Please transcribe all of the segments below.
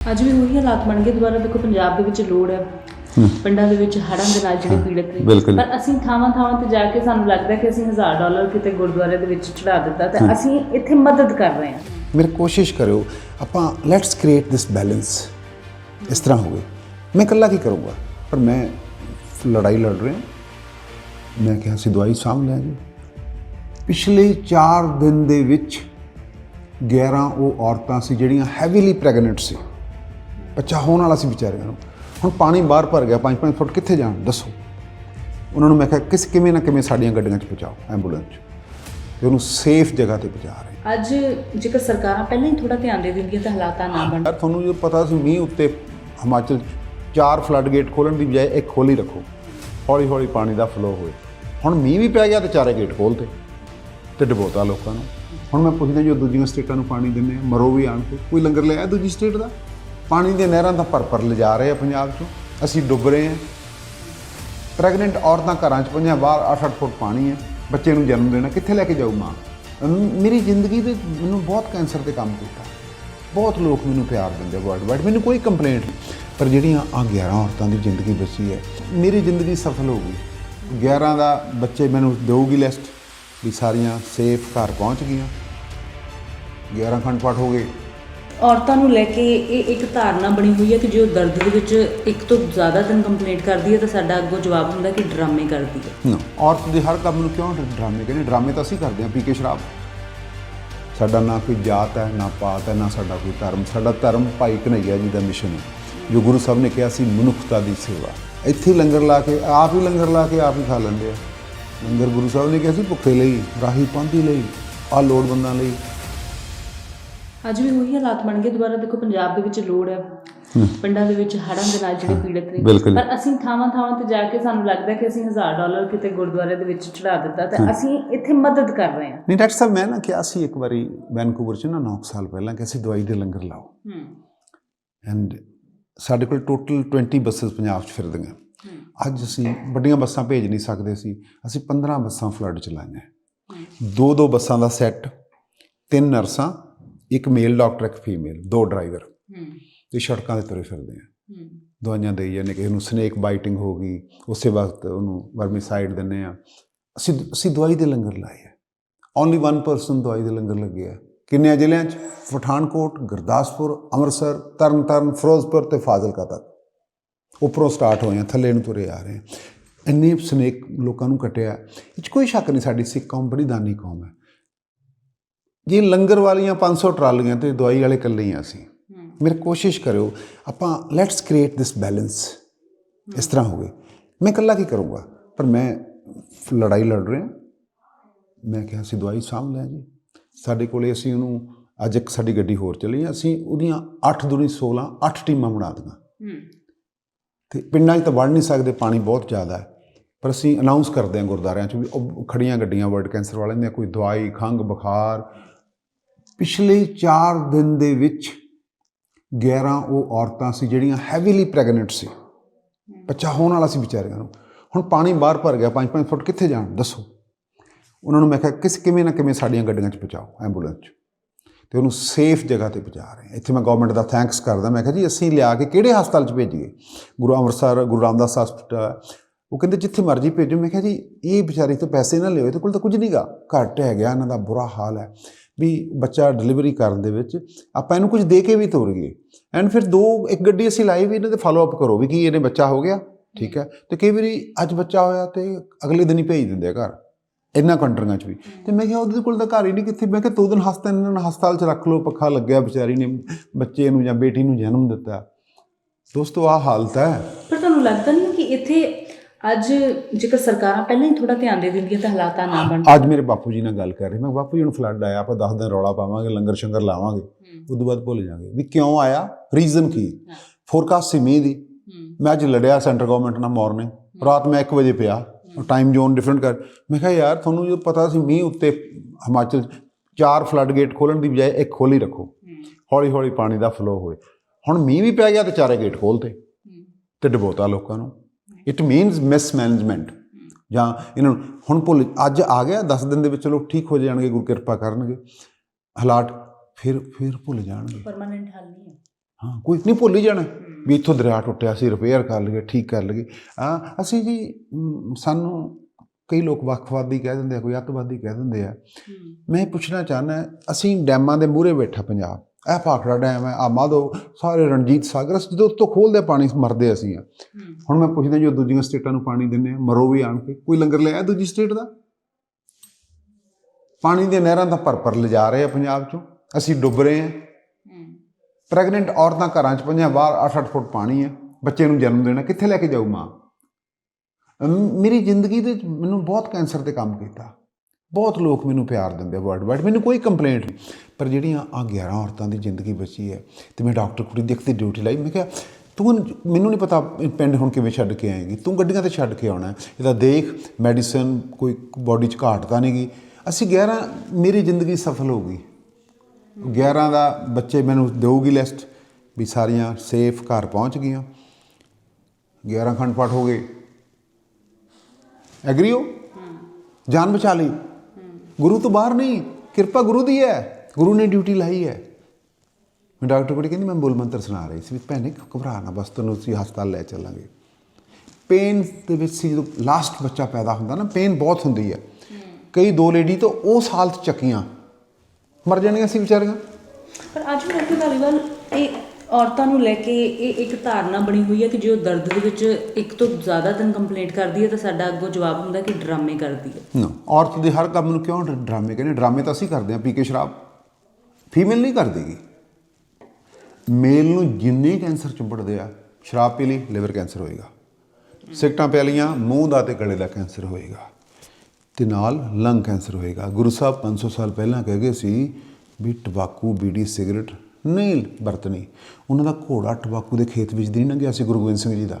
ਅੱਜ ਵੀ ਉਹੀ ਹਾਲਾਤ ਬਣ ਗਏ ਦੁਬਾਰਾ ਦੇਖੋ ਪੰਜਾਬ ਦੇ ਵਿੱਚ ਲੋੜ ਹੈ। ਪਿੰਡਾਂ ਦੇ ਵਿੱਚ ਹੜ੍ਹਾਂ ਦੇ ਨਾਲ ਜਿਹੜੇ ਪੀੜਤ ਨੇ। ਪਰ ਅਸੀਂ ਥਾਵਾਂ ਥਾਵਾਂ ਤੇ ਜਾ ਕੇ ਸਾਨੂੰ ਲੱਗਦਾ ਕਿ ਅਸੀਂ 1000 ਡਾਲਰ ਕਿਤੇ ਗੁਰਦੁਆਰੇ ਦੇ ਵਿੱਚ ਚੜਾ ਦਿੱਤਾ ਤੇ ਅਸੀਂ ਇੱਥੇ ਮਦਦ ਕਰ ਰਹੇ ਹਾਂ। ਮੇਰੇ ਕੋਸ਼ਿਸ਼ ਕਰਿਓ ਆਪਾਂ ਲੈਟਸ ਕ੍ਰੀਏਟ ਦਿਸ ਬੈਲੈਂਸ ਇਸ ਤਰ੍ਹਾਂ ਹੋਵੇ ਮੈਂ ਇਕੱਲਾ ਕੀ ਕਰੂੰਗਾ? ਪਰ ਮੈਂ ਲੜਾਈ ਲੜ ਰਿਹਾ। ਮੈਂ ਕਿਹਾ ਸੀ ਦਵਾਈ ਸਾਂਭ ਲਿਆ ਜੀ ਪਿਛਲੇ 4 ਦਿਨ ਦੇ ਵਿੱਚ 11 ਉਹ ਔਰਤਾਂ ਸੀ ਜਿਹੜੀਆਂ ਹੈਵੀਲੀ ਪ੍ਰੈਗਨੈਂਟ ਸੀ। ਬੱਚਾ ਹੋਣ ਵਾਲਾ ਸੀ ਵਿਚਾਰਿਆਂ ਨੂੰ। ਹੁਣ ਪਾਣੀ ਬਾਹਰ ਭਰ ਗਿਆ 5-5 ਫੁੱਟ ਕਿੱਥੇ ਜਾਣ? ਦੱਸੋ। ਉਹਨਾਂ ਨੂੰ ਮੈਂ ਕਿਹਾ ਕਿਸ ਕਿਵੇਂ ਨਾ ਕਿਵੇਂ ਸਾਡੀਆਂ ਗੱਡੀਆਂ 'ਚ ਪਹੁੰਚਾਓ ਐਂਬੂਲੈਂਸ 'ਚ। ਤੇ ਉਹਨੂੰ ਸੇਫ ਜਗ੍ਹਾ ਤੇ ਪਹੁੰਚਾ ਰਹੇ। ਅੱਜ ਜੇਕਰ ਸਰਕਾਰਾਂ ਪਹਿਲਾਂ ਹੀ ਥੋੜਾ ਧਿਆਨ ਦੇ ਦਿੰਦੀਆਂ ਤਾਂ ਹਾਲਾਤਾਂ ਨਾ ਬਣ ਯਾਰ ਤੁਹਾਨੂੰ ਜੋ ਪਤਾ ਸੀ ਮੀਂਹ ਉੱਤੇ ਹਿਮਾਚਲ 'ਚ ਚਾਰ ਫਲੱਡ ਗੇਟ ਖੋਲਣ ਦੀ ਬਜਾਏ ਇੱਕ ਖੋਲ ਰੱਖੋ। ਹੌਲੀ ਹੌਲੀ ਪਾਣੀ ਦਾ ਫਲੋ ਹੋਏ। ਹੁਣ ਮੀਂਹ ਵੀ ਪੈ ਗਿਆ ਤੇ ਚਾਰੇ ਗੇਟ ਖੋਲਤੇ ਤੇ ਡਬੋਤਾ ਲੋਕਾਂ ਨੂੰ। ਹੁਣ ਮੈਂ ਪੁੱਛਦਾ ਜੋ ਦੂਜੀਆਂ ਸਟੇਟਾਂ ਨੂੰ ਪਾਣੀ ਦਿੰਦੇ ਆ ਮਰੋ ਵੀ ਆਣ ਕੇ। ਕੋਈ ਲੰਗਰ ਲਿਆ ਦੂਜੀ ਸਟੇਟ ਦਾ? ਪਾਣੀ ਦੀਆਂ ਨਹਿਰਾਂ ਤਾਂ ਭਰ ਭਰ ਲਿਜਾ ਰਹੇ ਆ ਪੰਜਾਬ 'ਚੋਂ। ਅਸੀਂ ਡੁੱਬ ਰਹੇ ਹਾਂ ਪ੍ਰੈਗਨੈਂਟ ਔਰਤਾਂ ਘਰਾਂ 'ਚ ਪਈਆਂ, ਬਾਹਰ 8-8 ਫੁੱਟ ਪਾਣੀ ਹੈ ਬੱਚੇ ਨੂੰ ਜਨਮ ਦੇਣਾ, ਕਿੱਥੇ ਲੈ ਕੇ ਜਾਊ ਮਾਂ? ਮੇਰੀ ਜ਼ਿੰਦਗੀ ਦੇ ਮੈਨੂੰ ਬਹੁਤ ਕੈਂਸਰ ਤੇ ਕੰਮ ਕੀਤਾ। ਬਹੁਤ ਲੋਕ ਮੈਨੂੰ ਪਿਆਰ ਦਿੰਦੇ ਵਰਲਡ ਵਾਈਡ ਮੈਨੂੰ ਕੋਈ ਕੰਪਲੇਂਟ ਨਹੀਂ। ਪਰ ਜਿਹੜੀਆਂ ਆ 11 ਔਰਤਾਂ ਦੀ ਜ਼ਿੰਦਗੀ ਬਚੀ ਹੈ, ਮੇਰੀ ਜ਼ਿੰਦਗੀ ਸਫਲ ਹੋ ਗਈ। 11 ਦਾ ਬੱਚੇ ਮੈਨੂੰ ਦੇਊਗੀ ਲਿਸਟ ਵੀ ਸਾਰੀਆਂ ਸੇਫ ਘਰ ਪਹੁੰਚ ਗਈਆਂ। 11 ਖੰਡ ਪਾਠ ਹੋ ਗਏ। ਔਰਤਾਂ ਨੂੰ ਲੈ ਕੇ ਇਹ ਇੱਕ ਧਾਰਨਾ ਬਣੀ ਹੋਈ ਹੈ ਕਿ ਜੇ ਉਹ ਦਰਦ ਦੇ ਵਿੱਚ ਇੱਕ ਤੋਂ ਜ਼ਿਆਦਾ ਦਿਨ ਕੰਪਲੇਂਟ ਕਰਦੀ ਹੈ ਤਾਂ ਸਾਡਾ ਅੱਗੋਂ ਜਵਾਬ ਹੁੰਦਾ ਕਿ ਡਰਾਮੇ ਕਰਦੀ ਹੈ। ਨਾ, ਔਰਤ ਦੇ ਹਰ ਕੰਮ ਨੂੰ ਕਿਉਂ ਡਰਾਮੇ ਕਹਿੰਦੇ? ਡਰਾਮੇ ਤਾਂ ਅਸੀਂ ਕਰਦੇ ਹਾਂ, ਪੀ ਕੇ ਸ਼ਰਾਬ। ਸਾਡਾ ਨਾ ਕੋਈ ਜਾਤ ਹੈ, ਨਾ ਪਾਤ ਹੈ, ਨਾ ਸਾਡਾ ਕੋਈ ਧਰਮ। ਸਾਡਾ ਧਰਮ ਭਾਈ ਕਨਈਆ ਜੀ ਦਾ ਮਿਸ਼ਨ ਹੈ। ਜੋ ਗੁਰੂ ਸਾਹਿਬ ਨੇ ਕਿਹਾ ਸੀ, ਮਨੁੱਖਤਾ ਦੀ ਸੇਵਾ। ਇੱਥੇ ਲੰਗਰ ਲਾ ਕੇ, ਆਪ ਹੀ ਲੰਗਰ ਲਾ ਕੇ ਆਪ ਹੀ ਖਾ ਲੈਂਦੇ ਆ। ਲੰਗਰ ਗੁਰੂ ਸਾਹਿਬ ਨੇ ਕਿਹਾ ਸੀ, ਭੁੱਖੇ ਲਈ, ਰਾਹੀ ਪਾਂਦੀ ਲਈ, ਆ ਲੋੜਵੰਦਾਂ ਲਈ। ਅੱਜ ਵੀ ਉਹੀ ਹਾਲਾਤ ਬਣ ਗਏ ਦੁਬਾਰਾ ਦੇਖੋ ਪੰਜਾਬ ਦੇ ਵਿੱਚ ਲੋੜ ਹੈ। ਪਿੰਡਾਂ ਦੇ ਵਿੱਚ ਹੜ੍ਹਾਂ ਦੇ ਨਾਲ ਜਿਹੜੇ ਪੀੜਤ ਨੇ। ਪਰ ਅਸੀਂ ਥਾਵਾਂ ਥਾਵਾਂ ਤੇ ਜਾ ਕੇ ਸਾਨੂੰ ਲੱਗਦਾ ਕਿ ਅਸੀਂ 1000 ਡਾਲਰ ਕਿਤੇ ਗੁਰਦੁਆਰੇ ਦੇ ਵਿੱਚ ਚੜਾ ਦਿੱਤਾ ਤੇ ਅਸੀਂ ਇੱਥੇ ਮਦਦ ਕਰ ਰਹੇ ਹਾਂ। ਨਹੀਂ ਡਾਕਟਰ ਸਾਹਿਬ ਮੈਂ ਨਾ ਕਿਹਾ ਸੀ ਇੱਕ ਵਾਰੀ ਵੈਨਕੂਵਰ ਚ ਨਾ 9 ਸਾਲ ਪਹਿਲਾਂ ਕਿ ਅਸੀਂ ਦਵਾਈ ਦੇ ਲੰਗਰ ਲਾਓ। ਹੂੰ। ਐਂਡ ਸਾਡੇ ਕੋਲ ਟੋਟਲ 20 ਬੱਸਸ ਪੰਜਾਬ 'ਚ ਫਿਰਦੀਆਂ। ਅੱਜ ਅਸੀਂ ਵੱਡੀਆਂ ਬੱਸਾਂ ਭੇਜ ਨਹੀਂ ਸਕਦੇ ਸੀ। ਅਸੀਂ 15 ਬੱਸਾਂ ਫਲੱਡ ਚਲਾਈਆਂ ਦੋ ਦੋ ਬੱਸਾਂ ਦਾ ਸੈੱਟ ਤਿੰਨ ਨਰਸਾਂ ਇੱਕ ਮੇਲ ਡਾਕਟਰ ਇੱਕ ਫੀਮੇਲ ਦੋ ਡਰਾਈਵਰ ਹੂੰ। ਤੇ ਸੜਕਾਂ ਤੇ ਤੁਰੇ ਫਿਰਦੇ ਆ। ਹੂੰ। ਦਵਾਈਆਂ ਦੇਈ ਜਾਂਦੇ ਕਿਸੇ ਨੂੰ ਸਨੇਕ ਬਾਈਟਿੰਗ ਹੋ ਗਈ ਉਸੇ ਵਕਤ ਉਹਨੂੰ ਵਰਮੀਸਾਈਡ ਦਿੰਨੇ ਆ। ਅਸੀਂ ਅਸੀਂ ਦਵਾਈ ਦੇ ਲੰਗਰ ਲਾਏ ਆ। ਓਨਲੀ ਵਨ ਪਰਸਨ ਦਵਾਈ ਦੇ ਲੰਗਰ ਲੱਗੇ ਆ। ਕਿੰਨੇ ਜ਼ਿਲ੍ਹਿਆਂ 'ਚ? ਪਠਾਨਕੋਟ ਗੁਰਦਾਸਪੁਰ ਅੰਮ੍ਰਿਤਸਰ ਤਰਨਤਾਰਨ ਫਿਰੋਜ਼ਪੁਰ ਤੇ ਫਾਜ਼ਿਲਕਾ ਤੱਕ। ਉੱਪਰੋਂ ਸਟਾਰਟ ਹੋਏ ਆ ਥੱਲੇ ਨੂੰ ਤੁਰੇ ਆ ਰਹੇ ਆ। ਇੰਨੇ ਸਨੇਕ ਲੋਕਾਂ ਨੂੰ ਕੱਟਿਆ। ਇਹ 'ਚ ਕੋਈ ਸ਼ੱਕ ਨਹੀਂ ਸਾਡੀ ਸਿੱਖ ਕੌਮ ਬੜੀ ਦਾਨੀ ਕੌਮ ਹੈ। ਜੇ ਲੰਗਰ ਵਾਲੀਆਂ 500 ਟਰਾਲੀਆਂ ਤੇ ਦਵਾਈ ਵਾਲੇ ਇਕੱਲੇ ਹੀ। ਆ ਮੇਰੇ ਕੋਸ਼ਿਸ਼ ਕਰਿਓ ਆਪਾਂ ਲੈਟਸ ਕ੍ਰੀਏਟ ਦਿਸ ਬੈਲੈਂਸ ਇਸ ਤਰ੍ਹਾਂ ਹੋਵੇ ਮੈਂ ਇਕੱਲਾ ਕੀ ਕਰੂੰਗਾ? ਪਰ ਮੈਂ ਲੜਾਈ ਲੜ ਰਿਹਾ। ਮੈਂ ਕਿਹਾ ਸੀ ਦਵਾਈ ਸਾਂਭ ਲਿਆ ਜੀ। ਸਾਡੇ ਕੋਲੇ ਅਸੀਂ ਉਹਨੂੰ ਅੱਜ ਇੱਕ ਸਾਡੀ ਗੱਡੀ ਹੋਰ ਚੱਲੀ ਅਸੀਂ ਉਹਦੀਆਂ 8 ਦੁਨੀ 16 8 ਟੀਮਾਂ ਬਣਾ ਦਿੱਤੀਆਂ। ਹੂੰ। ਤੇ ਪਿੰਡਾਂ 'ਚ ਤਾਂ ਵੜ ਨਹੀਂ ਸਕਦੇ ਪਾਣੀ ਬਹੁਤ ਜ਼ਿਆਦਾ ਹੈ। ਪਰ ਅਸੀਂ ਅਨਾਉਂਸ ਕਰਦੇ ਹਾਂ ਗੁਰਦੁਆਰਿਆਂ 'ਚ ਵੀ ਉਹ ਖੜੀਆਂ ਗੱਡੀਆਂ ਵਰਲਡ ਕੈਂਸਰ ਵਾਲਿਆਂ ਦੀਆਂ ਕੋਈ ਦਵਾਈ ਖੰਘ ਬੁਖਾਰ ਪਿਛਲੇ 4 ਦਿਨ ਦੇ ਵਿੱਚ 11 ਉਹ ਔਰਤਾਂ ਸੀ ਜਿਹੜੀਆਂ ਹੈਵੀਲੀ ਪ੍ਰੈਗਨੈਂਟ ਸੀ। ਬੱਚਾ ਹੋਣ ਵਾਲਾ ਸੀ ਵਿਚਾਰਿਆਂ ਨੂੰ। ਹੁਣ ਪਾਣੀ ਬਾਹਰ ਭਰ ਗਿਆ 5-5 ਫੁੱਟ ਕਿੱਥੇ ਜਾਣ, ਦੱਸੋ। ਉਹਨਾਂ ਨੂੰ ਮੈਂ ਕਿਹਾ, ਕਿਸ ਕਿਵੇਂ ਨਾ ਕਿਵੇਂ ਸਾਡੀਆਂ ਗੱਡੀਆਂ 'ਚ ਪਹੁੰਚਾਓ ਐਂਬੂਲੈਂਸ 'ਚ। ਤੇ ਉਹਨੂੰ ਸੇਫ ਜਗ੍ਹਾ ਤੇ ਪਹੁੰਚਾ ਰਹੇ ਹਾਂ। ਇੱਥੇ ਮੈਂ ਗਵਰਨਮੈਂਟ ਦਾ ਥੈਂਕਸ ਕਰਦਾ। ਮੈਂ ਕਿਹਾ ਜੀ, ਅਸੀਂ ਲਿਆ ਕੇ ਕਿਹੜੇ ਹਸਪਤਾਲ 'ਚ ਭੇਜੀਏ? ਗੁਰੂ ਅੰਮ੍ਰਿਤਸਰ, ਗੁਰੂ ਰਾਮਦਾਸ ਹਸਪਤਾਲ ਉਹ ਕਹਿੰਦੇ, ਜਿੱਥੇ ਮਰਜ਼ੀ ਭੇਜੋ। ਮੈਂ ਕਿਹਾ, ਜੀ, ਇਹ ਵਿਚਾਰੀ ਤੋਂ ਪੈਸੇ ਨਾ ਲਿਓ, ਇਹਦੇ ਕੋਲ ਤਾਂ ਕੁਝ ਨਹੀਂਗਾ ਘੱਟ ਹੈ ਗਿਆ ਇਹਨਾਂ ਦਾ ਬੁਰਾ ਹਾਲ ਹੈ ਵੀ ਬੱਚਾ ਡਿਲੀਵਰੀ ਕਰਨ ਦੇ ਵਿੱਚ, ਆਪਾਂ ਇਹਨੂੰ ਕੁਝ ਦੇ ਕੇ ਵੀ ਤੋਰੀਏ। ਐਂਡ ਫਿਰ ਦੋ, ਇੱਕ ਗੱਡੀ ਅਸੀਂ ਲਾਈ ਵੀ, ਇਹਨਾਂ ਦੇ ਫਾਲੋ ਅਪ ਕਰੋ ਵੀ ਕੀ ਇਹਨੇ ਬੱਚਾ ਹੋ ਗਿਆ, ਠੀਕ ਹੈ? ਤੇ ਕਈ ਵਾਰੀ ਅੱਜ ਬੱਚਾ ਹੋਇਆ ਤੇ ਅਗਲੇ ਦਿਨ ਹੀ ਭੇਜ ਦਿੰਦੇ ਆ ਘਰ, ਇਹਨਾਂ ਕੰਟਰੀਆਂ 'ਚ ਵੀ। ਤੇ ਮੈਂ ਕਿਹਾ, ਉਹਦੇ ਕੋਲ ਤਾਂ ਘਰ ਹੀ ਨਹੀਂ ਕਿੱਥੇ। ਮੈਂ ਕਿਹਾ, ਦੋ ਦਿਨ ਹਸਪਤਾਲ ਇਹਨਾਂ ਨੂੰ ਹਸਪਤਾਲ 'ਚ ਰੱਖ ਲਓ, ਪੱਖਾ ਲੱਗਿਆ ਵਿਚਾਰੀ ਨੇ, ਬੱਚੇ ਨੂੰ ਜਾਂ ਬੇਟੀ ਨੂੰ ਜਨਮ ਦਿੱਤਾ। ਦੋਸਤੋ, ਆਹ ਹਾਲਤ ਹੈ। ਪਰ ਤੁਹਾਨੂੰ ਲੱਗਦਾ ਨਹੀਂ ਕਿ ਇੱਥੇ ਅੱਜ ਜੇਕਰ ਸਰਕਾਰਾਂ ਪਹਿਲਾਂ ਹੀ ਥੋੜਾ ਧਿਆਨ ਦੇ ਦਿੰਦੀਆਂ ਤਾਂ ਹਾਲਾਤਾਂ ਨਾ ਬਣ ਅੱਜ ਮੇਰੇ ਬਾਪੂ ਜੀ ਨਾਲ ਗੱਲ ਕਰ ਰਹੇ ਮੈਂ ਬਾਪੂ ਜੀ ਹੁਣ ਫਲੱਡ ਆਇਆ ਆਪਾਂ 10 ਦਿਨ ਰੌਲਾ ਪਾਵਾਂਗੇ ਲੰਗਰ ਸ਼ੰਗਰ ਲਾਵਾਂਗੇ ਉਸ ਤੋਂ ਬਾਅਦ ਭੁੱਲ ਜਾਾਂਗੇ। ਵੀ ਕਿਉਂ ਆਇਆ? ਰੀਜ਼ਨ ਕੀ? ਫੋਰਕਾਸਟ ਸੀ ਮੀਂਹ ਦੀ। ਮੈਂ ਅੱਜ ਲੜਿਆ ਸੈਂਟਰ ਗਵਰਨਮੈਂਟ ਨਾਲ ਮਾਰਨਿੰਗ ਰਾਤ ਮੈਂ 1 ਵਜੇ ਪਿਆ ਟਾਈਮ ਜ਼ੋਨ ਡਿਫਰੈਂਟ ਕਰ। ਮੈਂ ਕਿਹਾ ਯਾਰ ਤੁਹਾਨੂੰ ਜੋ ਪਤਾ ਸੀ ਮੀਂਹ ਉੱਤੇ ਹਿਮਾਚਲ 'ਚ ਚਾਰ ਫਲੱਡ ਗੇਟ ਖੋਲਣ ਦੀ ਬਜਾਏ ਇੱਕ ਖੋਲ ਹੀ ਰੱਖੋ। ਹੌਲੀ ਹੌਲੀ ਪਾਣੀ ਦਾ ਫਲੋ ਹੋਏ। ਹੁਣ ਮੀਂਹ ਵੀ ਪੈ ਗਿਆ ਤੇ ਚਾਰੇ ਗੇਟ ਖੋਲਤੇ ਤੇ ਡਬੋਤਾ ਲੋਕਾਂ ਨੂੰ। ਇਟ ਮੀਨਸ ਮਿਸਮੈਨੇਜਮੈਂਟ ਜਾਂ ਇਹਨਾਂ ਨੂੰ ਹੁਣ ਭੁੱਲ ਅੱਜ ਆ ਗਿਆ 10 ਦਿਨ ਦੇ ਵਿੱਚ ਲੋਕ ਠੀਕ ਹੋ ਜਾਣਗੇ ਗੁਰੂ ਕਿਰਪਾ ਕਰਨਗੇ। ਹਾਲਾਤ ਫਿਰ ਫਿਰ ਭੁੱਲ ਜਾਣਗੇ। ਪਰਮਾਨੈਂਟ ਹੱਲ ਨਹੀਂ ਹੈ। ਹਾਂ ਕੋਈ ਨਹੀਂ ਭੁੱਲ ਹੀ ਜਾਣਾ। ਵੀ ਇੱਥੋਂ ਦਰਿਆ ਟੁੱਟਿਆ ਸੀ ਰਿਪੇਅਰ ਕਰ ਲਈਏ ਠੀਕ ਕਰ ਲਈਏ। ਆ ਅਸੀਂ ਜੀ ਸਾਨੂੰ ਕਈ ਲੋਕ ਵੱਖਵਾਦੀ ਕਹਿ ਦਿੰਦੇ ਆ ਕੋਈ ਅੱਤਵਾਦੀ ਕਹਿ ਦਿੰਦੇ ਆ। ਮੈਂ ਪੁੱਛਣਾ ਚਾਹੁੰਦਾ ਅਸੀਂ ਡੈਮਾਂ ਦੇ ਮੂਹਰੇ ਬੈਠਾ ਪੰਜਾਬ। ਇਹ ਭਾਖੜਾ ਡੈਮ ਹੈ ਆ ਮਾਧੋ ਸਾਰੇ ਰਣਜੀਤ ਸਾਗਰ ਜਦੋਂ ਉੱਤੋਂ ਖੋਲਦੇ ਪਾਣੀ ਮਰਦੇ ਅਸੀਂ ਆ। ਹੁਣ ਮੈਂ ਪੁੱਛਦਾ ਜੋ ਦੂਜੀਆਂ ਸਟੇਟਾਂ ਨੂੰ ਪਾਣੀ ਦਿੰਦੇ ਆ ਮਰੋ ਵੀ ਆਣ ਕੇ ਕੋਈ ਲੰਗਰ ਲਿਆ ਦੂਜੀ ਸਟੇਟ ਦਾ? ਪਾਣੀ ਦੀਆਂ ਨਹਿਰਾਂ ਤਾਂ ਭਰ ਭਰ ਲਿਜਾ ਰਹੇ ਆ ਪੰਜਾਬ ਚੋਂ ਅਸੀਂ ਡੁੱਬ ਰਹੇ ਹਾਂ। ਪ੍ਰੈਗਨੈਂਟ ਔਰਤਾਂ ਘਰਾਂ 'ਚ ਪਈਆਂ ਬਾਹਰ 8-8 ਫੁੱਟ ਪਾਣੀ ਹੈ ਬੱਚੇ ਨੂੰ ਜਨਮ ਦੇਣਾ ਕਿੱਥੇ ਲੈ ਕੇ ਜਾਊ ਮਾਂ? ਮੇਰੀ ਜ਼ਿੰਦਗੀ ਦੇ ਮੈਨੂੰ ਬਹੁਤ ਕੈਂਸਰ ਤੇ ਕੰਮ ਕੀਤਾ। ਬਹੁਤ ਲੋਕ ਮੈਨੂੰ ਪਿਆਰ ਦਿੰਦੇ ਵਰਡ ਵਾਈਡ ਮੈਨੂੰ ਕੋਈ ਕੰਪਲੇਂਟ ਨਹੀਂ। ਪਰ ਜਿਹੜੀਆਂ ਆ 11 ਔਰਤਾਂ ਦੀ ਜ਼ਿੰਦਗੀ ਬਚੀ ਹੈ ਤੇ ਮੈਂ ਡਾਕਟਰ ਕੁੜੀ ਦੀ ਇੱਕ ਤੇ ਡਿਊਟੀ ਲਾਈ ਮੈਂ ਕਿਹਾ ਤੂੰ ਮੈਨੂੰ ਨਹੀਂ ਪਤਾ ਪਿੰਡ ਹੁਣ ਕਿਵੇਂ ਛੱਡ ਕੇ ਆਏਗੀ ਤੂੰ ਗੱਡੀਆਂ ਤੇ ਛੱਡ ਕੇ ਆਉਣਾ। ਇਹਦਾ ਦੇਖ ਮੈਡੀਸਨ ਕੋਈ ਬਾਡੀ 'ਚ ਘਾਟ ਤਾਂ ਨਹੀਂ ਗਈ ਅਸੀਂ 11 ਮੇਰੀ ਜ਼ਿੰਦਗੀ ਸਫਲ ਹੋ ਗਈ। 11 ਦਾ ਬੱਚੇ ਮੈਨੂੰ ਦੇਊਗੀ ਲਿਸਟ ਵੀ ਸਾਰੀਆਂ ਸੇਫ ਘਰ ਪਹੁੰਚ ਗਈਆਂ। 11 ਖੰਡ ਪਾਠ ਹੋ ਗਏ। ਐਗਰੀ ਹੋ? ਜਾਨ ਬਚਾ ਲਈ। ਗੁਰੂ ਤੋਂ ਬਾਹਰ ਨਹੀਂ, ਕਿਰਪਾ ਗੁਰੂ ਦੀ ਹੈ। ਗੁਰੂ ਨੇ ਡਿਊਟੀ ਲਾਈ ਹੈ। ਮੈਂ ਡਾਕਟਰ ਕੋਲ ਕਹਿੰਦੀ, ਮੈਂ ਮੂਲ ਮੰਤਰ ਸੁਣਾ ਰਹੀ ਸੀ ਵੀ ਭੈਣੇ, ਘਬਰਾ ਨਾ, ਬਸ ਤੈਨੂੰ ਅਸੀਂ ਹਸਪਤਾਲ ਲੈ ਚੱਲਾਂਗੇ। ਪੇਨ ਦੇ ਵਿੱਚ ਸੀ ਜਦੋਂ ਲਾਸਟ ਬੱਚਾ ਪੈਦਾ ਹੁੰਦਾ ਨਾ ਪੇਨ ਬਹੁਤ ਹੁੰਦੀ ਹੈ। ਕਈ ਦੋ ਲੇਡੀ ਤਾਂ ਉਸ ਹਾਲਤ 'ਚ ਚੱਕੀਆਂ। ਮਰ ਜਾਣਗੀਆਂ ਸੀ ਵਿਚਾਰੀਆਂ। ਪਰ ਅੱਜ ਵੀ ਡਾਕਟਰ ਧਾਲੀਵਾਲ, ਇਹ ਔਰਤਾਂ ਨੂੰ ਲੈ ਕੇ ਇਹ ਇੱਕ ਧਾਰਨਾ ਬਣੀ ਹੋਈ ਹੈ ਕਿ ਜੇ ਉਹ ਦਰਦ ਦੇ ਵਿੱਚ ਇੱਕ ਤੋਂ ਜ਼ਿਆਦਾ ਦਿਨ ਕੰਪਲੇਂਟ ਕਰਦੀ ਹੈ ਤਾਂ ਸਾਡਾ ਅੱਗੋਂ ਜਵਾਬ ਹੁੰਦਾ ਕਿ ਡਰਾਮੇ ਕਰਦੀ ਹੈ। ਨਾ, ਔਰਤ ਦੇ ਹਰ ਕੰਮ ਨੂੰ ਕਿਉਂ ਡਰਾਮੇ ਕਹਿੰਦੇ? ਡਰਾਮੇ ਤਾਂ ਅਸੀਂ ਕਰਦੇ ਹਾਂ, ਪੀ ਕੇ ਸ਼ਰਾਬ। ਫੀਮੇਲ ਨਹੀਂ ਕਰਦੀਗੀ ਮੇਲ ਨੂੰ ਜਿੰਨੇ ਕੈਂਸਰ ਚੁੰਬੜਦੇ ਆ, ਸ਼ਰਾਬ ਪੀ ਲਈ ਲਿਵਰ ਕੈਂਸਰ ਹੋਏਗਾ। ਸਿਕਟਾਂ ਪੀ ਲਈਆਂ, ਮੂੰਹ ਦਾ ਤੇ ਗਲੇ ਦਾ ਕੈਂਸਰ ਹੋਏਗਾ। ਤੇ ਨਾਲ ਲੰਗ ਕੈਂਸਰ ਹੋਏਗਾ। ਗੁਰੂ ਸਾਹਿਬ 500 ਸਾਲ ਪਹਿਲਾਂ ਕਹਿ ਗਏ ਸੀ ਵੀ ਟਬਾਕੂ ਬੀੜੀ ਸਿਗਰਟ ਨਹੀਂ ਵਰਤਣੀ। ਉਹਨਾਂ ਦਾ ਘੋੜਾ ਟਬਾਕੂ ਦੇ ਖੇਤ ਵਿੱਚ ਦੀ ਨਹੀਂ ਲੰਘਿਆ ਸੀ, ਗੁਰੂ ਗੋਬਿੰਦ ਸਿੰਘ ਜੀ ਦਾ।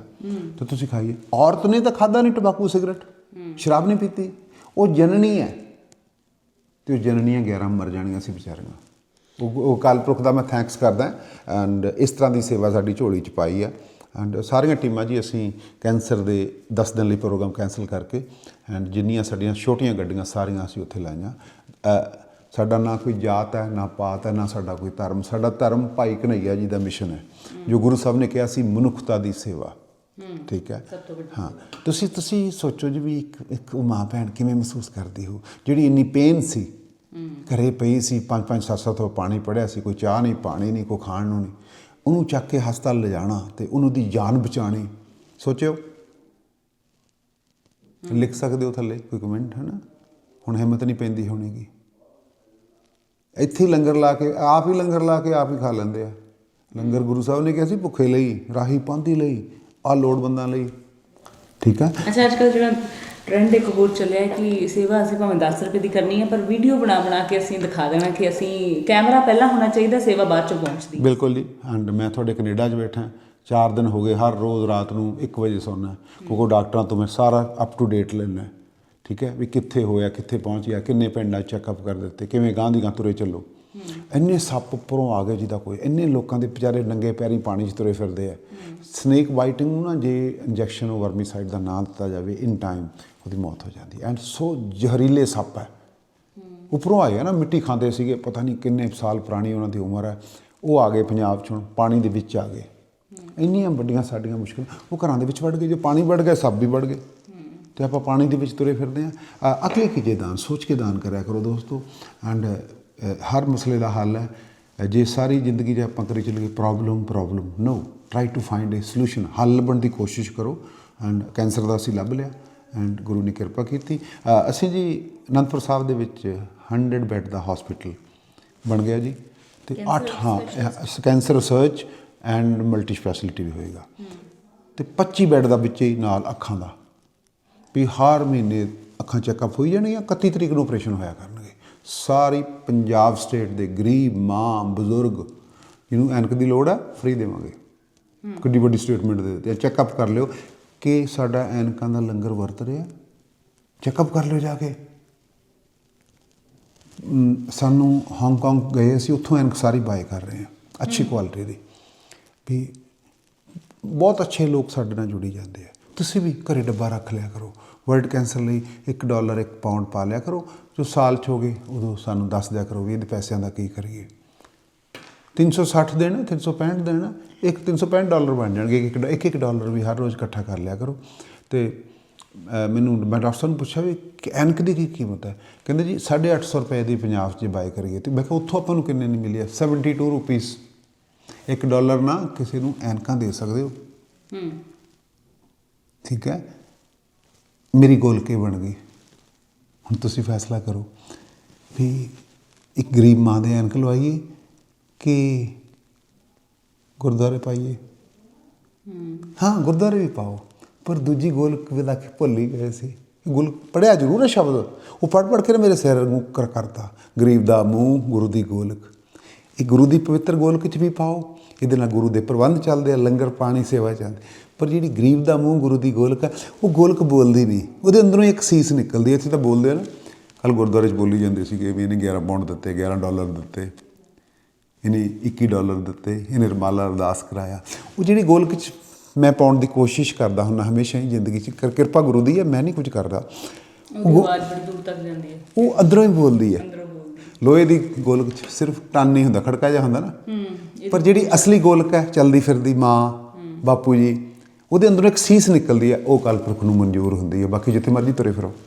ਤੇ ਤੁਸੀਂ ਖਾਈਏ। ਔਰਤ ਨੇ ਤਾਂ ਖਾਦਾ ਨਹੀਂ ਟਬਾਕੂ ਸਿਗਰਟ। ਸ਼ਰਾਬ ਨਹੀਂ ਪੀਤੀ। ਉਹ ਜਨਨੀ ਹੈ। ਤੇ ਉਹ ਜਨਨੀਆਂ 11 ਮਰ ਜਾਣੀਆਂ ਸੀ ਵਿਚਾਰੀਆਂ। ਉਹ ਉਹ ਕਾਲ ਪੁਰਖ ਦਾ ਮੈਂ ਥੈਂਕਸ ਕਰਦਾ ਐਂਡ ਇਸ ਤਰ੍ਹਾਂ ਦੀ ਸੇਵਾ ਸਾਡੀ ਝੋਲੀ ਚ ਪਾਈ ਆ। ਐਂਡ ਸਾਰੀਆਂ ਟੀਮਾਂ ਜੀ ਅਸੀਂ ਕੈਂਸਰ ਦੇ 10 ਦਿਨ ਲਈ ਪ੍ਰੋਗਰਾਮ ਕੈਂਸਲ ਕਰਕੇ ਐਂਡ ਜਿੰਨੀਆਂ ਸਾਡੀਆਂ ਛੋਟੀਆਂ ਗੱਡੀਆਂ, ਸਾਰੀਆਂ ਅਸੀਂ ਉੱਥੇ ਲਾਈਆਂ। ਸਾਡਾ ਨਾ ਕੋਈ ਜਾਤ ਹੈ ਨਾ ਪਾਤ ਹੈ ਨਾ ਸਾਡਾ ਕੋਈ ਧਰਮ। ਸਾਡਾ ਧਰਮ ਭਾਈ ਕਨਈਆ ਜੀ ਦਾ ਮਿਸ਼ਨ ਹੈ। ਜੋ ਗੁਰੂ ਸਾਹਿਬ ਨੇ ਕਿਹਾ ਸੀ ਮਨੁੱਖਤਾ ਦੀ ਸੇਵਾ। ਠੀਕ ਹੈ? ਹਾਂ। ਤੁਸੀਂ ਤੁਸੀਂ ਸੋਚੋ ਜੀ ਵੀ ਇੱਕ ਇੱਕ ਮਾਂ ਭੈਣ ਕਿਵੇਂ ਮਹਿਸੂਸ ਕਰਦੀ ਹੋ? ਜਿਹੜੀ ਇੰਨੀ ਪੇਨ ਸੀ ਘਰੇ ਪਈ ਸੀ ਪੰਜ ਪੰਜ ਸੱਤ ਸੱਤ ਤੋਂ ਪਾਣੀ ਪੜਿਆ ਸੀ ਕੋਈ ਚਾਹ ਨਹੀਂ ਪਾਣੀ ਨਹੀਂ ਕੋਈ ਖਾਣ ਨੂੰ ਨਹੀਂ। ਉਹਨੂੰ ਚੱਕ ਕੇ ਹਸਪਤਾਲ ਲਿਜਾਣਾ ਤੇ ਉਹਨੂੰ ਦੀ ਜਾਨ ਬਚਾਣੀ ਸੋਚਿਓ। ਲਿਖ ਸਕਦੇ ਹੋ ਥੱਲੇ? ਕੋਈ ਕਮੈਂਟ ਹੈ ਨਾ ਹੁਣ ਹਿੰਮਤ ਨਹੀਂ ਪੈਂਦੀ ਹੋਣੀਗੀ ਇੱਥੇ ਲੰਗਰ ਲਾ ਕੇ ਆਪ ਹੀ ਲੰਗਰ ਲਾ ਕੇ ਆਪ ਹੀ ਖਾ ਲੈਂਦੇ ਆ। ਲੰਗਰ ਗੁਰੂ ਸਾਹਿਬ ਨੇ ਕਿਹਾ ਸੀ ਭੁੱਖੇ ਲਈ ਰਾਹੀ ਪਾਂਦੀ ਲਈ ਆ ਲੋੜਵੰਦਾਂ ਲਈ। ਠੀਕ ਹੈ ਅੱਛਾ ਅੱਜ ਕੱਲ੍ਹ ਜਿਹੜਾ ਟ੍ਰੈਂਡ ਇੱਕ ਹੋਰ ਚੱਲਿਆ ਕਿ ਸੇਵਾ ਅਸੀਂ ਭਾਵੇਂ 10 ਰੁਪਏ ਦੀ ਕਰਨੀ ਹੈ ਪਰ ਵੀਡੀਓ ਬਣਾ ਬਣਾ ਕੇ ਅਸੀਂ ਦਿਖਾ ਦੇਣਾ ਕਿ ਅਸੀਂ ਕੈਮਰਾ ਪਹਿਲਾਂ ਹੋਣਾ ਚਾਹੀਦਾ ਸੇਵਾ ਬਾਅਦ ਚ ਪਹੁੰਚਦੀ। ਬਿਲਕੁਲ ਜੀ। ਐਂਡ ਮੈਂ ਤੁਹਾਡੇ ਕੈਨੇਡਾ 'ਚ ਬੈਠਾ 4 ਦਿਨ ਹੋ ਗਏ ਹਰ ਰੋਜ਼ ਰਾਤ ਨੂੰ 1 ਵਜੇ ਸੌਣਾ ਕਿਉਂਕਿ ਡਾਕਟਰਾਂ ਤੋਂ ਮੈਂ ਸਾਰਾ ਅਪ ਟੂ ਡੇਟ ਲੈਣਾ ਠੀਕ ਹੈ ਵੀ ਕਿੱਥੇ ਹੋਇਆ ਕਿੱਥੇ ਪਹੁੰਚ ਗਿਆ ਕਿੰਨੇ ਪਿੰਡਾਂ ਚੈੱਕਅਪ ਕਰ ਦਿੱਤੇ ਕਿਵੇਂ ਗਾਂ ਦੀ ਗਾਂ ਤੁਰੇ ਚੱਲੋ। ਇੰਨੇ ਸੱਪ ਉੱਪਰੋਂ ਆ ਗਏ ਜਿਹਦਾ ਕੋਈ ਇੰਨੇ ਲੋਕਾਂ ਦੇ ਵਿਚਾਰੇ ਨੰਗੇ ਪੈਰੀ ਪਾਣੀ 'ਚ ਤੁਰੇ ਫਿਰਦੇ ਆ। ਸਨੇਕ ਬਾਈਟਿੰਗ ਨੂੰ ਨਾ ਜੇ ਇੰਜੈਕਸ਼ਨ ਉਹ ਵਰਮੀਸਾਈਡ ਦਾ ਨਾਂ ਦਿੱਤਾ ਜਾਵੇ ਇਨ ਟਾਈਮ ਉਹਦੀ ਮੌਤ ਹੋ ਜਾਂਦੀ। ਐਂਡ ਸੋ ਜ਼ਹਿਰੀਲੇ ਸੱਪ ਹੈ। ਉੱਪਰੋਂ ਆਏ ਆ ਨਾ ਮਿੱਟੀ ਖਾਂਦੇ ਸੀਗੇ ਪਤਾ ਨਹੀਂ ਕਿੰਨੇ ਸਾਲ ਪੁਰਾਣੀ ਉਹਨਾਂ ਦੀ ਉਮਰ ਹੈ। ਉਹ ਆ ਗਏ ਪੰਜਾਬ 'ਚ ਹੁਣ ਪਾਣੀ ਦੇ ਵਿੱਚ ਆ ਗਏ। ਇੰਨੀਆਂ ਵੱਡੀਆਂ ਸਾਡੀਆਂ ਮੁਸ਼ਕਿਲ ਉਹ ਘਰਾਂ ਦੇ ਵਿੱਚ ਵੜ ਗਏ ਜੇ ਪਾਣੀ ਵੜ ਗਿਆ ਸੱਪ ਵੀ ਵੜ ਗਏ। ਤੇ ਆਪਾਂ ਪਾਣੀ ਦੇ ਵਿੱਚ ਤੁਰੇ ਫਿਰਦੇ ਆ ਅਕਲੇ ਕੀਜੇ ਦਾਨ ਸੋਚ ਕੇ ਦਾਨ ਕਰਿਆ ਕਰੋ ਦੋਸਤੋ। ਐਂਡ ਹਰ ਮਸਲੇ ਦਾ ਹੱਲ ਹੈ। ਅ, ਜੇ ਸਾਰੀ ਜ਼ਿੰਦਗੀ ਜੇ ਆਪਾਂ ਕਰੀ ਚੱਲੀਏ problem problem no try to find a solution ਹੱਲ ਲੱਭਣ ਦੀ ਕੋਸ਼ਿਸ਼ ਕਰੋ। ਐਂਡ ਕੈਂਸਰ ਦਾ ਅਸੀਂ ਲੱਭ ਲਿਆ। ਐਂਡ ਗੁਰੂ ਨੇ ਕਿਰਪਾ ਕੀਤੀ। ਅ, ਅਸੀਂ ਜੀ ਅਨੰਦਪੁਰ ਸਾਹਿਬ ਦੇ ਵਿੱਚ 100 ਬੈੱਡ ਦਾ ਹਸਪੀਟਲ ਬਣ ਗਿਆ ਜੀ। ਤੇ 8 ਹਾਂ cancer research and multi speciality ਵੀ ਹੋਏਗਾ। ਤੇ 25 ਬੈੱਡ ਦਾ ਵਿੱਚ ਹੀ ਨਾਲ ਅੱਖਾਂ ਦਾ। ਵੀ ਹਰ ਮਹੀਨੇ ਅੱਖਾਂ ਚੈੱਕਅਪ ਹੋਈ ਜਾਣਗੀਆਂ 31 ਤਰੀਕ ਨੂੰ ਆਪਰੇਸ਼ਨ ਹੋਇਆ ਕਰਨਗੇ। ਸਾਰੀ ਪੰਜਾਬ ਸਟੇਟ ਦੇ ਗਰੀਬ ਮਾਂ ਬਜ਼ੁਰਗ ਜਿਹਨੂੰ ਐਨਕ ਦੀ ਲੋੜ ਹੈ ਫ੍ਰੀ ਦੇਵਾਂਗੇ। ਕਿੱਡੀ ਵੱਡੀ ਸਟੇਟਮੈਂਟ ਦੇ ਦਿੱਤੀ ਚੈੱਕਅਪ ਕਰ ਲਿਓ ਕਿ ਸਾਡਾ ਐਨਕਾਂ ਦਾ ਲੰਗਰ ਵਰਤ ਰਿਹਾ। ਚੈੱਕਅਪ ਕਰ ਲਿਓ ਜਾ ਕੇ। ਸਾਨੂੰ ਹਾਂਗਕਾਂਗ ਗਏ ਸੀ ਉੱਥੋਂ ਐਨਕ ਸਾਰੀ ਬਾਏ ਕਰ ਰਹੇ ਹਾਂ ਅੱਛੀ ਕੁਆਲਿਟੀ ਦੀ। ਵੀ ਬਹੁਤ ਅੱਛੇ ਲੋਕ ਸਾਡੇ ਨਾਲ ਜੁੜੀ ਜਾਂਦੇ ਆ। ਤੁਸੀਂ ਵੀ ਘਰੇ ਡੱਬਾ ਰੱਖ ਲਿਆ ਕਰੋ। ਵਰਲਡ ਕੈਂਸਰ ਲਈ 1 ਡਾਲਰ 1 ਪਾਉਂਡ ਪਾ ਲਿਆ ਕਰੋ। ਜੋ ਸਾਲ ਚ ਹੋ ਗਏ ਉਦੋਂ ਸਾਨੂੰ ਦੱਸ ਦਿਆ ਕਰੋ ਵੀ ਇਹਦੇ ਪੈਸਿਆਂ ਦਾ ਕੀ ਕਰੀਏ। 360 ਦੇਣਾ 365 ਦੇਣਾ, ਇੱਕ 365 ਡਾਲਰ ਬਣ ਜਾਣਗੇ, ਇੱਕ ਇੱਕ ਇੱਕ ਡਾਲਰ ਵੀ ਹਰ ਰੋਜ਼ ਇਕੱਠਾ ਕਰ ਲਿਆ ਕਰੋ। ਤੇ ਮੈਨੂੰ, ਮੈਂ ਡਾਕਟਰ ਸਾਹਿਬ ਨੂੰ ਪੁੱਛਿਆ ਵੀ ਕਿ ਐਨਕ ਦੀ ਕੀ ਕੀਮਤ ਹੈ? ਕਹਿੰਦੇ ਜੀ 850 ਰੁਪਏ ਦੀ ਪੰਜਾਬ 'ਚ ਬਾਈ ਕਰੀਏ। ਤੇ ਮੈਂ ਕਿਹਾ, ਉੱਥੋਂ ਆਪਾਂ ਨੂੰ ਕਿੰਨੇ ਨਹੀਂ ਮਿਲੀ ਹੈ 72 ਰੁਪੀਸ ਇੱਕ ਡਾਲਰ ਨਾ ਕਿਸੇ ਨੂੰ ਐਨਕਾਂ ਦੇ ਸਕਦੇ ਹੋ। ਹੂੰ। ਠੀਕ ਹੈ, ਮੇਰੀ ਗੋਲ ਕੀ ਬਣ ਗਈ। ਹੁਣ ਤੁਸੀਂ ਫੈਸਲਾ ਕਰੋ ਵੀ ਇੱਕ ਗਰੀਬ ਮਾਂ ਦੇ ਐਨਕ ਲਵਾਈਏ ਕਿ ਗੁਰਦੁਆਰੇ ਪਾਈਏ। ਹਾਂ, ਗੁਰਦੁਆਰੇ ਵੀ ਪਾਓ, ਪਰ ਦੂਜੀ ਗੋਲਕ ਵਿਦਾ ਕਿ ਭੁੱਲ ਹੀ ਗਏ ਸੀ? ਗੁਲ ਪੜਿਆ ਜ਼ਰੂਰ ਹੈ ਸ਼ਬਦ। ਉਹ ਪੜ ਪੜ ਕੇ ਨਾ ਮੇਰੇ ਸਿਰ ਨੂੰ ਕਰ ਕਰਤਾ। ਗਰੀਬ ਦਾ ਮੂੰਹ, ਗੁਰੂ ਦੀ ਗੋਲਕ। ਇਹ ਗੁਰੂ ਦੀ ਪਵਿੱਤਰ ਗੋਲਕ ਚ ਵੀ ਪਾਓ, ਇਹਦੇ ਨਾਲ ਗੁਰੂ ਦੇ ਪ੍ਰਬੰਧ ਚੱਲਦੇ ਆ, ਲੰਗਰ, ਪਾਣੀ, ਸੇਵਾ ਚੱਲਦੀ। ਪਰ ਜਿਹੜੀ ਗਰੀਬ ਦਾ ਮੂੰਹ ਗੁਰੂ ਦੀ ਗੋਲਕ ਹੈ ਉਹ ਗੋਲਕ ਬੋਲਦੀ ਨਹੀਂ। ਉਹਦੇ ਅੰਦਰੋਂ ਇੱਕ ਸੀਸ ਨਿਕਲਦੀ ਇੱਥੇ ਤਾਂ ਬੋਲਦੇ ਆ ਨਾ। ਕੱਲ ਗੁਰਦੁਆਰੇ 'ਚ ਬੋਲੀ ਜਾਂਦੇ ਸੀਗੇ ਵੀ ਇਹਨੇ 11 ਪਾਉਂਡ ਦਿੱਤੇ 11 ਡਾਲਰ ਦਿੱਤੇ ਇਹਨੇ 21 ਡਾਲਰ ਦਿੱਤੇ ਇਹਨੇ ਰਮਾਲਾ ਅਰਦਾਸ ਕਰਾਇਆ। ਉਹ ਜਿਹੜੀ ਗੋਲਕ ਚ ਮੈਂ ਪਾਉਣ ਦੀ ਕੋਸ਼ਿਸ਼ ਕਰਦਾ ਹੁੰਦਾ ਹਮੇਸ਼ਾ ਹੀ ਜ਼ਿੰਦਗੀ ਚ ਕਰ- ਕਿਰਪਾ ਗੁਰੂ ਦੀ ਹੈ ਮੈਂ ਨਹੀਂ ਕੁਝ ਕਰਦਾ। ਉਹਦੀ ਆਵਾਜ਼ ਬੜੀ ਦੂਰ ਤੱਕ ਜਾਂਦੀ ਹੈ। ਉਹ ਅੰਦਰੋਂ ਹੀ ਬੋਲਦੀ ਹੈ। ਲੋਹੇ ਦੀ ਗੋਲਕ ਚ ਸਿਰਫ ਟਨ ਨਹੀਂ ਹੁੰਦਾ ਖੜਕਾ ਜਿਹਾ ਹੁੰਦਾ ਨਾ। ਪਰ ਜਿਹੜੀ ਅਸਲੀ ਗੋਲਕ ਹੈ ਚਲਦੀ ਫਿਰਦੀ ਮਾਂ ਬਾਪੂ ਜੀ ਉਹਦੇ ਅੰਦਰੋਂ ਇੱਕ ਸੀਸ ਨਿਕਲਦੀ ਹੈ, ਉਹ ਕਲਪੁਰਖ ਨੂੰ ਮਨਜ਼ੂਰ ਹੁੰਦੀ ਹੈ। ਬਾਕੀ ਜਿੱਥੇ ਮਰਜ਼ੀ ਤੁਰੇ ਫਿਰੋ।